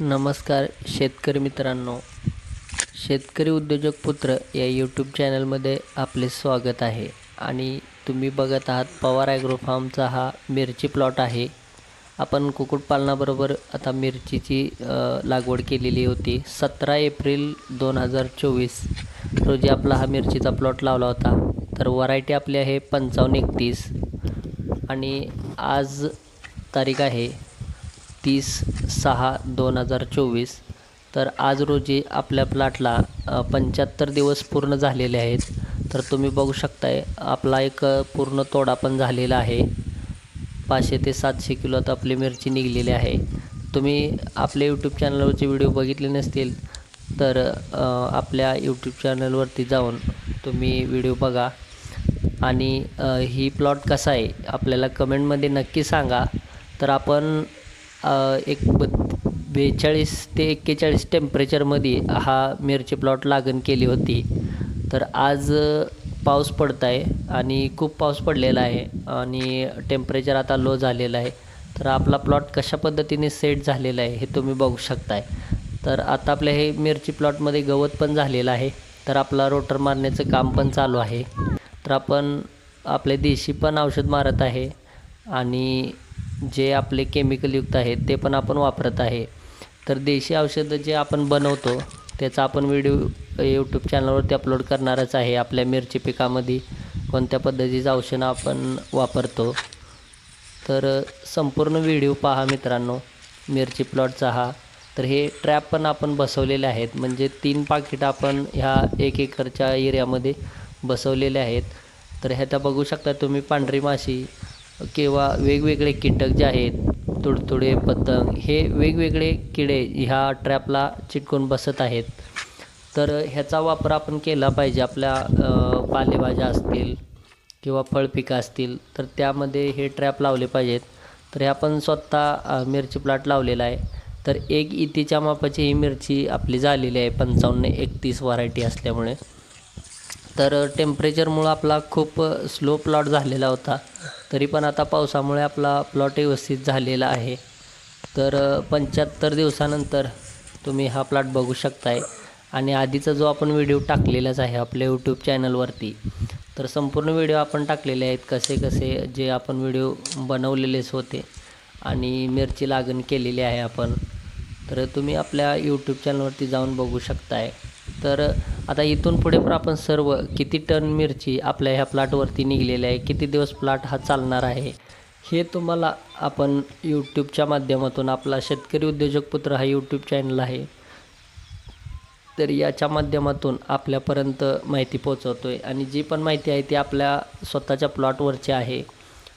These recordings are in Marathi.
नमस्कार शेतकरी मित्रांनो. शेतकरी उद्योजक पुत्र या यूट्यूब चॅनलमध्ये आपले स्वागत आहे. आणि तुम्ही बघत आहात पवार ॲग्रो फार्मचा हा मिरची प्लॉट आहे. आपण कुक्कुटपालनाबरोबर आता मिरचीची लागवड केलेली होती. सतरा एप्रिल दोन हजार चोवीस रोजी आपला हा मिरचीचा प्लॉट लावला होता. तर व्हरायटी आपली आहे पंचावन्न एकतीस. आणि आज तारीख आहे तीस सहा दोन हजार चोवीस. तर आज रोजी आपल्या प्लॉटला पंच्याहत्तर दिवस पूर्ण झालेले आहेत. तर तुम्ही बघू शकताय आपला एक पूर्ण तोडा पण झालेला आहे. पाचशे ते सातशे किलोत आपली मिरची निघलेली आहे. तुम्ही आपल्या यूट्यूब चॅनलवरचे व्हिडिओ बघितले नसतील तर आपल्या यूट्यूब चॅनलवरती जाऊन तुम्ही व्हिडिओ बघा. आणि ही प्लॉट कसा आहे आपल्याला कमेंटमध्ये नक्की सांगा. तर आपण एक ब बेचाळीस ते एक्केचाळीस टेम्परेचरमध्ये हा मिरची प्लॉट लागण केली होती. तर आज पाऊस पडत आहे आणि खूप पाऊस पडलेला आहे आणि टेम्परेचर आता लो झालेलं आहे. तर आपला प्लॉट कशा पद्धतीने सेट झालेला आहे हे तुम्ही बघू शकताय. तर आता आपल्या हे मिरची प्लॉटमध्ये गवत पण झालेलं आहे. तर आपला रोटर मारण्याचं काम पण चालू आहे. तर आपण आपले देशी पण औषध मारत आहे आणि जे आपले केमिकलयुक्त आहेत ते पण आपण वापरत आहे. तर देशी औषधं जे आपण बनवतो त्याचा आपण व्हिडिओ यूट्यूब चॅनलवरती अपलोड करणारच आहे. आपल्या मिरची पिकामध्ये कोणत्या पद्धतीचं औषधं आपण वापरतो. तर संपूर्ण व्हिडिओ पहा मित्रांनो. मिरची प्लॉटचा हा तर हे ट्रॅप पण आपण बसवलेले आहेत. म्हणजे तीन पाकिट आपण ह्या एक एकरच्या एरियामध्ये बसवलेले आहेत. तर ह्याचा बघू शकता तुम्ही पांढरी माशी किंवा वेगवेगळे कीटक जे आहेत तुडतुडे पतंग हे वेगवेगळे किडे ह्या ट्रॅपला चिटकून बसत आहेत. तर ह्याचा वापर आपण केला पाहिजे. आपल्या पालेभाज्या असतील किंवा फळपिकं असतील तर त्यामध्ये हे ट्रॅप लावले पाहिजेत. तर हे आपण स्वतः मिरची प्लॉट लावलेला आहे. तर एक इतीच्या मापाची ही मिरची आपली झालेली आहे. पंचावन्न एकतीस व्हरायटी असल्यामुळे. तर टेम्परेचरमुळं आपला खूप स्लो प्लॉट झालेला होता. तरी पण आता पावसामुळे आपला प्लॉट व्यवस्थित झालेला आहे. तर पंच्याहत्तर दिवसानंतर तुम्ही हा प्लॉट बघू शकताय. आणि आधीचा जो आपण व्हिडिओ टाकलेलाच आहे आपल्या यूट्यूब चॅनलवरती तर संपूर्ण व्हिडिओ आपण टाकलेले आहेत. कसे कसे जे आपण व्हिडिओ बनवलेलेच होते आणि मिरची लागण केलेली आहे आपण. तर तुम्ही आपल्या यूट्यूब चॅनलवरती जाऊन बघू शकताय. तर आता इथून पुढे पण आपण सर्व किती टन मिरची आपल्या ह्या प्लॉटवरती निघलेली आहे किती दिवस प्लॉट हा चालणार आहे हे तुम्हाला आपण यूट्यूबच्या माध्यमातून आपला शेतकरी उद्योजक पुत्र हा यूट्यूब चॅनल आहे. तर याच्या माध्यमातून आपल्यापर्यंत माहिती पोचवतो आहे आणि जी पण माहिती आहे ती आपल्या स्वतःच्या प्लॉटवरची आहे.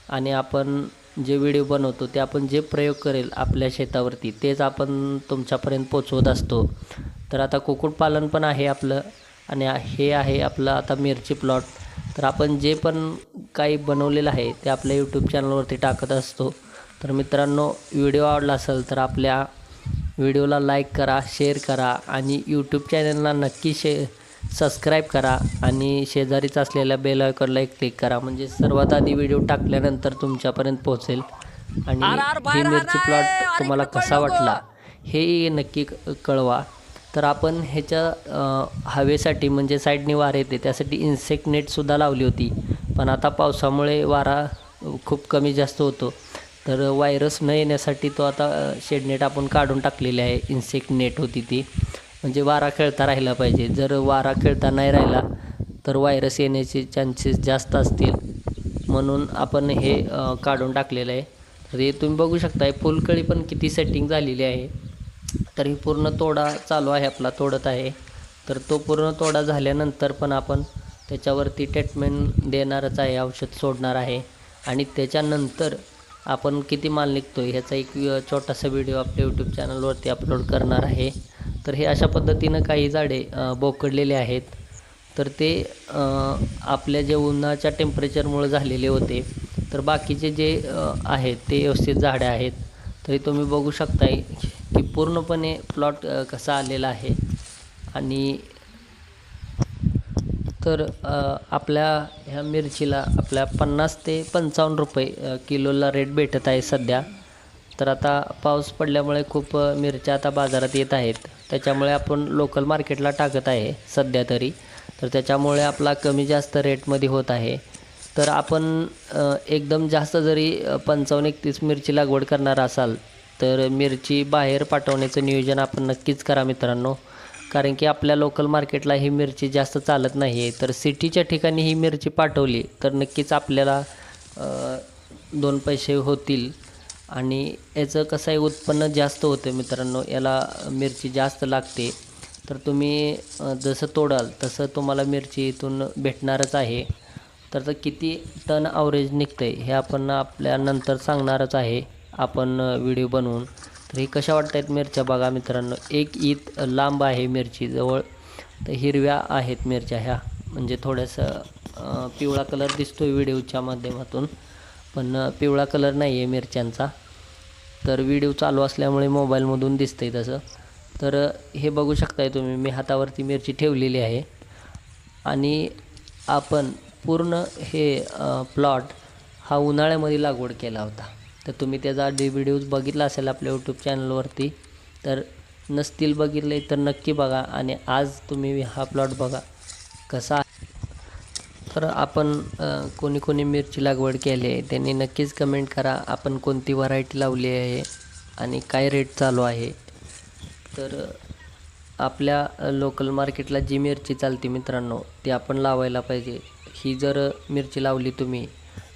आणि आपण जे व्हिडिओ बनवतो ते आपण जे प्रयोग करेल आपल्या शेतावरती तेच आपण तुमच्यापर्यंत पोचवत असतो. तर आता कुक्कुटपालन पण आहे आपलं आणि हे आहे आपलं आता मिरची प्लॉट. तर आपण जे पण काही बनवलेलं आहे ते आपल्या यूट्यूब चॅनलवरती टाकत असतो. तर मित्रांनो व्हिडिओ आवडला असेल तर आपल्या व्हिडिओला लाईक करा शेअर करा आणि यूट्यूब चॅनलला नक्की शे सबस्क्राईब करा आणि शेजारीच असलेल्या बेल आयकॉनला एक क्लिक करा. म्हणजे सर्वात आधी व्हिडिओ टाकल्यानंतर तुमच्यापर्यंत पोहोचेल. आणि ही मिरची प्लॉट तुम्हाला कसा वाटला हे नक्की क- कळवा. तर आपण ह्याच्या हवेसाठी म्हणजे साईडने वारा येते त्यासाठी इन्सेक्ट नेटसुद्धा लावली होती. पण आता पावसामुळे वारा खूप कमी जास्त होतो. तर व्हायरस न येण्यासाठी तो आता शेडनेट आपण काढून टाकलेली आहे. इन्सेक्ट नेट होती ती. म्हणजे वारा खेळता राहिला पाहिजे. जर वारा खेळता नाही राहिला तर व्हायरस येण्याचे चान्सेस जास्त असतील. म्हणून आपण हे काढून टाकलेलं आहे. तर हे तुम्ही बघू शकताय फुलकळी पण किती सेटिंग झालेली आहे. तरी पूर्ण तोडा चालू आहे आपला तोडत आहे. तर तो पूर्ण तोडा झाल्यानंतर पण आपण त्याच्यावरती ट्रीटमेंट देणारच आहे औषध सोडणार आहे. आणि त्याच्यानंतर आपण किती माल निघतो आहे ह्याचा एक छोटासा व्हिडिओ आपल्या यूट्यूब चॅनलवरती अपलोड करणार आहे. तर हे अशा पद्धतीनं काही झाडे बोकडलेले आहेत. तर ते आपल्या जे उन्हाच्या टेम्परेचरमुळे झालेले होते. तर बाकीचे जे आहेत ते व्यवस्थित झाडे आहेत. तरी तुम्ही बघू शकताय पूर्णपणे प्लॉट कसा आलेला आहे. आणि तर आपल्या ह्या मिरचीला आपल्या पन्नास ते पंचावन्न रुपये किलोला रेट भेटत आहे सध्या. तर आता पाऊस पडल्यामुळे खूप मिरच्या आता बाजारात येत आहेत. त्याच्यामुळे आपण लोकल मार्केटला टाकत आहे सध्या तरी. तर त्याच्यामुळे आपला कमी जास्त रेटमध्ये होत आहे. तर आपण एकदम जास्त जरी पंचावन्न एकतीस मिरची लागवड करणार असाल तर मिरची बाहेर पाठवण्याचं नियोजन आपण नक्कीच करा मित्रांनो. कारण की आपल्या लोकल मार्केटला ही मिरची जास्त चालत नाही आहे तर सिटीच्या ठिकाणी ही मिरची पाठवली तर नक्कीच आपल्याला दोन पैसे होतील. आणि याचं कसं आहे उत्पन्न जास्त होतं मित्रांनो. याला मिरची जास्त लागते. तर तुम्ही जसं तोडाल तसं तुम्हाला मिरची इथून भेटणारच आहे. तर किती टन ॲव्हरेज निघतं आहे हे आपण आपल्या नंतर सांगणारच आहे. आपण व्हिडिओ बनवून. तर हे कशा वाटत आहेत मिरच्या? बघा मित्रांनो एक ईद लांब आहे मिरची जवळ. तर हिरव्या आहेत मिरच्या ह्या. म्हणजे थोडंसं पिवळा कलर दिसतो आहे व्हिडिओच्या माध्यमातून. पण पिवळा कलर नाही आहे मिरच्यांचा. तर व्हिडिओ चालू असल्यामुळे मोबाईलमधून दिसतं आहे तसं. तर हे बघू शकताय तुम्ही मी हातावरती मिरची ठेवलेली आहे. आणि आपण पूर्ण हे प्लॉट हा उन्हाळ्यामध्ये लागवड केला होता. तर तुम्ही त्याचा आधी व्हिडिओज बघितला असेल आपल्या यूट्यूब चॅनलवरती तर नसतील बघितले तर नक्की बघा आणि आज तुम्ही हा प्लॉट बघा कसा आहे. तर आपण कोणी कोणी मिरची लागवड केली आहे त्यांनी नक्कीच कमेंट करा आपण कोणती व्हरायटी लावली आहे आणि काय रेट चालू आहे तर आपल्या लोकल मार्केटला जी मिरची चालते मित्रांनो ती आपण लावायला पाहिजे ही जर मिरची लावली तुम्ही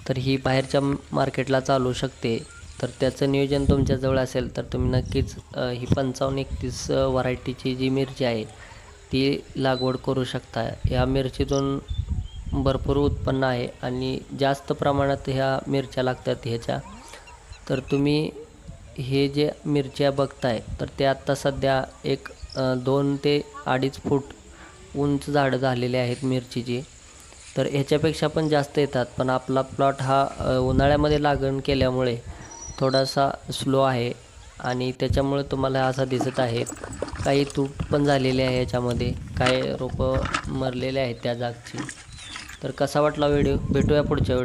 तर ही बाहेरच्या मार्केटला चालू शकते. तर त्याचं नियोजन तुमच्याजवळ असेल तर तुम्ही नक्कीच ही पंचावन्न एकतीस व्हरायटीची जी मिरची आहे ती लागवड करू शकता. या मिरचीतून भरपूर उत्पन्न आहे आणि जास्त प्रमाणात ह्या मिरच्या लागतात ह्याच्या. तर तुम्ही हे जे मिरच्या बघताय तर ते आत्ता सध्या एक दोन ते अडीच फूट उंच झाडं झालेले आहेत मिरचीची. तर ह्याच्यापेक्षा पण जास्त येतात. पण आपला प्लॉट हा उन्हाळ्यामध्ये लागण केल्यामुळे थोडासा स्लो आहे. आणि त्याच्यामुळे तुम्हाला असा दिसत आहे. काही तूट पण झालेली आहे याच्यामध्ये काही रोपं मरलेले आहेत त्या जागची. तर कसा वाटला व्हिडिओ? भेटूया पुढच्या व्हिडिओ